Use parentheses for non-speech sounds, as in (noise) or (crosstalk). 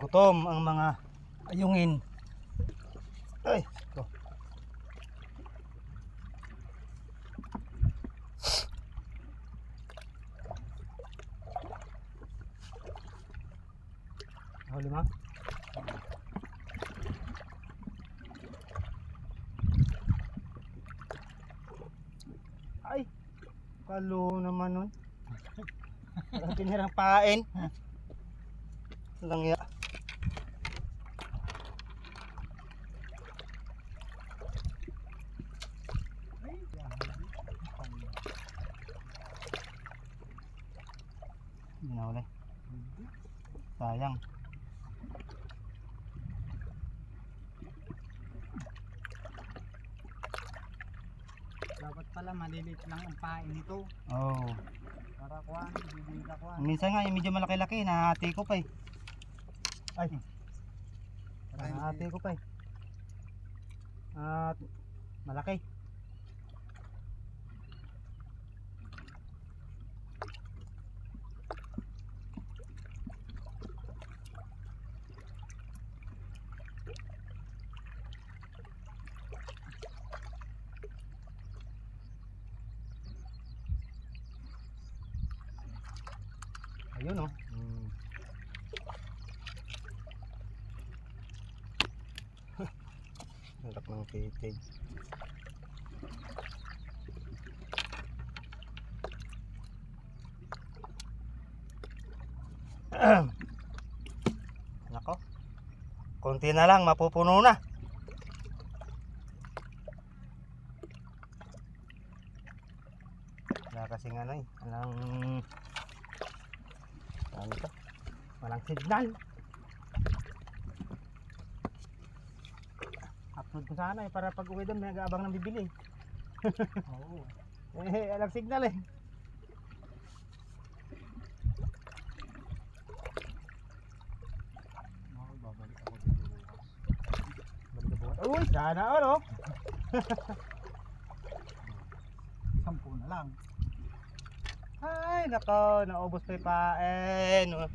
Gutom ang mga ayungin. Ay, ito. Huli mo? Ay, kalo naman nun. (laughs) Parang pinirang pain. Lang ya. Hindi na uli. Sayang. Dapat pala malilit lang ang pain nito. Oh. Para kuhan, bibita kuhan. Minsan nga yung medyo malaki-laki, nahati ko pa eh. Ay. Nahati ko pa eh. At malaki. Ayun oh. (laughs) Mm. Harap ng titig. (clears throat) Nako. Konti na lang, mapupuno na. Wala kasing ano eh. Walang... Ano to? Walang signal. Upload ko sana eh, para pag uwi doon may nag-aabang ng bibili. (laughs) Oo. Eh, walang signal eh. Uy, sana ano? (laughs) Sampu na lang. Ay, nako, naubos pa yung paen. Oh.